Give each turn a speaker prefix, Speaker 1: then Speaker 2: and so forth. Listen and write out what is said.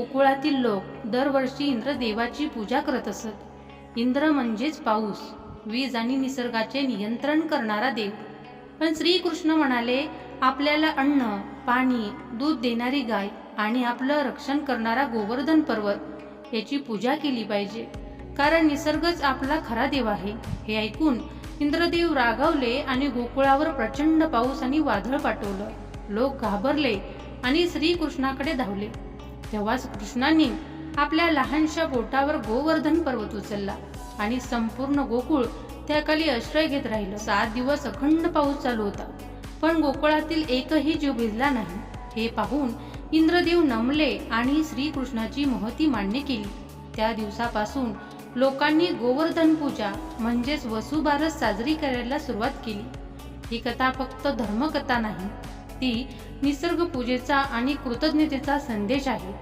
Speaker 1: गोकुळातील लोक दरवर्षी इंद्रदेवाची पूजा करत असत. इंद्र म्हणजेच पाऊस. वीज आणि निसर्गाचे नियंत्रण करणारा देव. पण श्रीकृष्ण म्हणाले आपल्याला अन्न पाणी दूध देणारी गाय आणि आपलं रक्षण करणारा गोवर्धन पर्वत याची पूजा केली पाहिजे. कारण निसर्गच आपला खरा देव आहे. हे ऐकून इंद्रदेव रागावले आणि गोकुळावर प्रचंड पाऊस आणि वादळ पाठवलं. लोक घाबरले आणि श्रीकृष्णाकडे धावले. तेव्हाच कृष्णाने आपल्या लहानशा बोटावर गोवर्धन पर्वत उचलला आणि संपूर्ण गोकुळ त्याखाली आश्रय घेत राहिलं. सात दिवस अखंड पाऊस चालू होता. पण गोकुळातील एकही जीव भिजला नाही. हे पाहून इंद्रदेव नमले आणि श्रीकृष्णाची महती मान्य केली. त्या दिवसापासून लोकांनी गोवर्धन पूजा म्हणजेच वसुबारस साजरी करायला सुरुवात केली. ही कथा फक्त धर्मकथा नाही ती निसर्ग पूजेचा आणि कृतज्ञतेचा संदेश आहे.